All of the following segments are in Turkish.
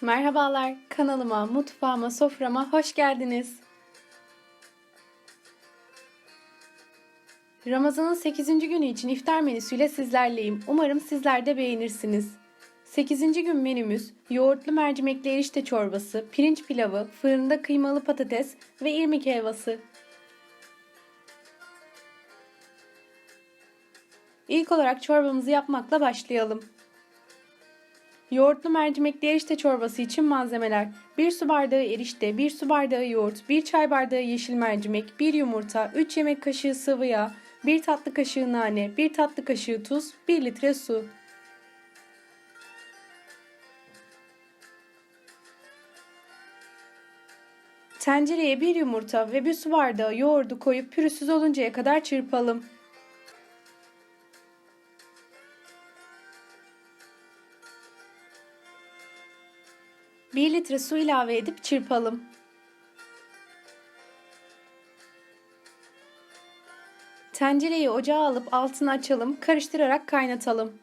Merhabalar, kanalıma, mutfağıma, soframa hoş geldiniz. Ramazan'ın 8. günü için iftar menüsüyle sizlerleyim. Umarım sizler de beğenirsiniz. 8. gün menümüz yoğurtlu mercimekli erişte çorbası, pirinç pilavı, fırında kıymalı patates ve irmik helvası. İlk olarak çorbamızı yapmakla başlayalım. Yoğurtlu mercimekli erişte çorbası için malzemeler 1 su bardağı erişte, 1 su bardağı yoğurt, 1 çay bardağı yeşil mercimek, 1 yumurta, 3 yemek kaşığı sıvı yağ, 1 tatlı kaşığı nane, 1 tatlı kaşığı tuz, 1 litre su. Tencereye 1 yumurta ve 1 su bardağı yoğurdu koyup pürüzsüz oluncaya kadar çırpalım. 1 litre su ilave edip çırpalım. Tencereyi ocağa alıp altını açalım, karıştırarak kaynatalım.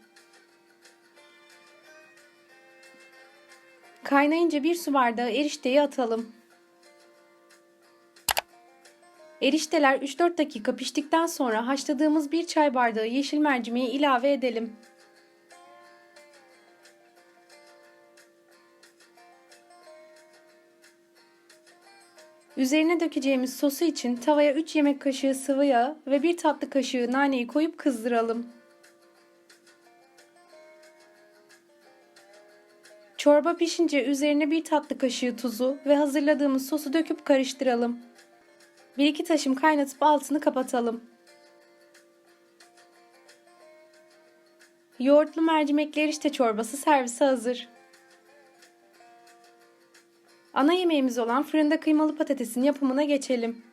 Kaynayınca bir su bardağı erişteyi atalım. Erişteler 3-4 dakika piştikten sonra haşladığımız bir çay bardağı yeşil mercimeği ilave edelim. Üzerine dökeceğimiz sosu için tavaya 3 yemek kaşığı sıvı yağ ve 1 tatlı kaşığı naneyi koyup kızdıralım. Çorba pişince üzerine 1 tatlı kaşığı tuzu ve hazırladığımız sosu döküp karıştıralım. 1-2 taşım kaynatıp altını kapatalım. Yoğurtlu mercimekli erişte çorbası servise hazır. Ana yemeğimiz olan fırında kıymalı patatesin yapımına geçelim.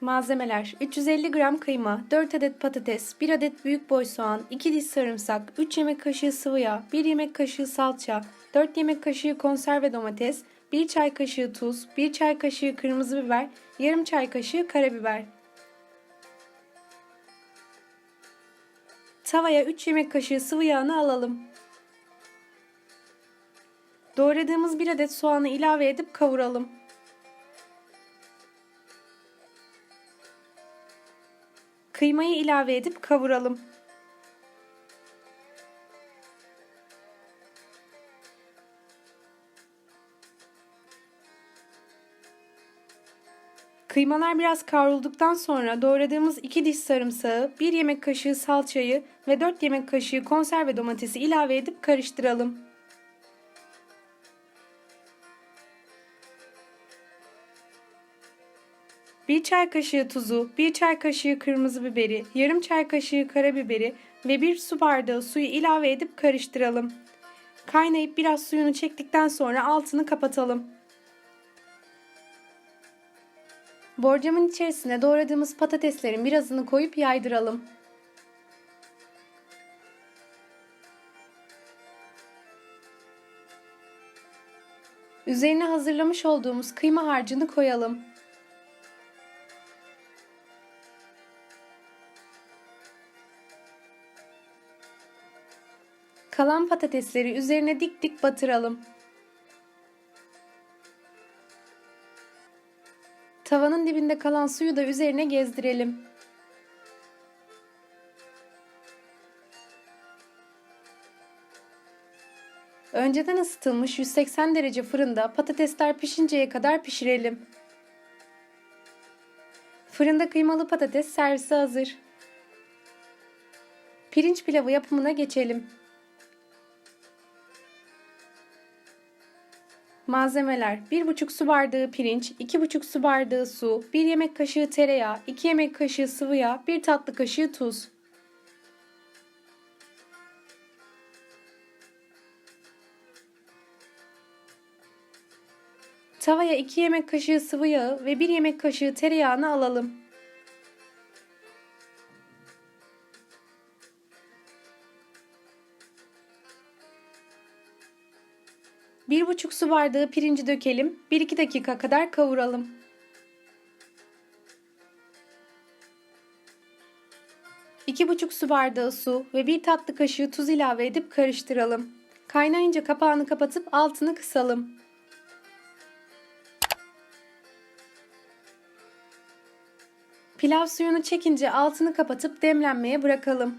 Malzemeler 350 gram kıyma, 4 adet patates, 1 adet büyük boy soğan, 2 diş sarımsak, 3 yemek kaşığı sıvı yağ, 1 yemek kaşığı salça, 4 yemek kaşığı konserve domates, 1 çay kaşığı tuz, 1 çay kaşığı kırmızı biber, yarım çay kaşığı karabiber. Tavaya 3 yemek kaşığı sıvı yağını alalım. Doğradığımız bir adet soğanı ilave edip kavuralım. Kıymayı ilave edip kavuralım. Kıymalar biraz kavrulduktan sonra doğradığımız 2 diş sarımsağı, 1 yemek kaşığı salçayı ve 4 yemek kaşığı konserve domatesi ilave edip karıştıralım. Bir çay kaşığı tuzu, bir çay kaşığı kırmızı biberi, yarım çay kaşığı karabiberi ve bir su bardağı suyu ilave edip karıştıralım. Kaynayıp biraz suyunu çektikten sonra altını kapatalım. Borcamın içerisine doğradığımız patateslerin birazını koyup yaydıralım. Üzerine hazırlamış olduğumuz kıyma harcını koyalım. Kalan patatesleri üzerine dik dik batıralım. Tavanın dibinde kalan suyu da üzerine gezdirelim. Önceden ısıtılmış 180 derece fırında patatesler pişinceye kadar pişirelim. Fırında kıymalı patates servise hazır. Pirinç pilavı yapımına geçelim. Malzemeler 1,5 su bardağı pirinç, 2,5 su bardağı su, 1 yemek kaşığı tereyağı, 2 yemek kaşığı sıvı yağ, 1 tatlı kaşığı tuz. Tavaya 2 yemek kaşığı sıvı yağı ve 1 yemek kaşığı tereyağını alalım. Bir buçuk su bardağı pirinci dökelim. 1-2 dakika kadar kavuralım. İki buçuk su bardağı su ve bir tatlı kaşığı tuz ilave edip karıştıralım. Kaynayınca kapağını kapatıp altını kısalım. Pilav suyunu çekince altını kapatıp demlenmeye bırakalım.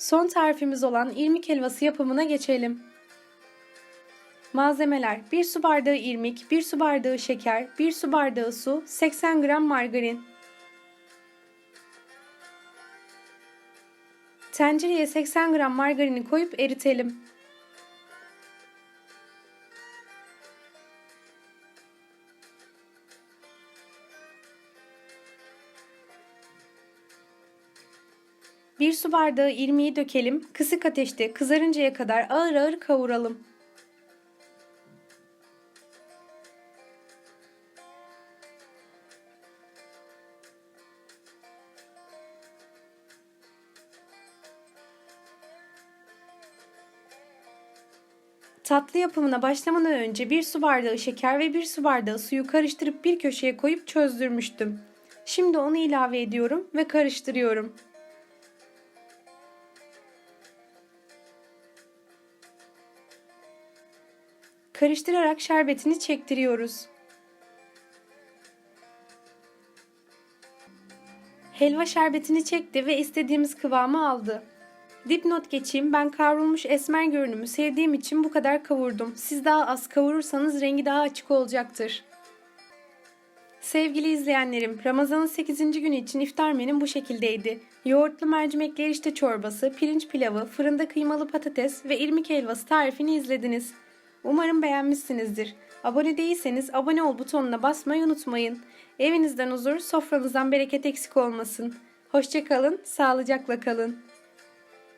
Son tarifimiz olan irmik helvası yapımına geçelim. Malzemeler 1 su bardağı irmik, 1 su bardağı şeker, 1 su bardağı su, 80 gram margarin. Tencereye 80 gram margarini koyup eritelim. Bir su bardağı irmiği dökelim. Kısık ateşte kızarıncaya kadar ağır ağır kavuralım. Tatlı yapımına başlamadan önce bir su bardağı şeker ve bir su bardağı suyu karıştırıp bir köşeye koyup çözdürmüştüm. Şimdi onu ilave ediyorum ve karıştırıyorum. Karıştırarak şerbetini çektiriyoruz. Helva şerbetini çekti ve istediğimiz kıvamı aldı. Dipnot geçeyim. Ben kavrulmuş esmer görünümü sevdiğim için bu kadar kavurdum. Siz daha az kavurursanız rengi daha açık olacaktır. Sevgili izleyenlerim, Ramazan'ın 8. günü için iftar menüm bu şekildeydi. Yoğurtlu mercimekli erişte çorbası, pirinç pilavı, fırında kıymalı patates ve irmik helvası tarifini izlediniz. Umarım beğenmişsinizdir. Abone değilseniz abone ol butonuna basmayı unutmayın. Evinizden huzur, sofranızdan bereket eksik olmasın. Hoşçakalın, sağlıcakla kalın.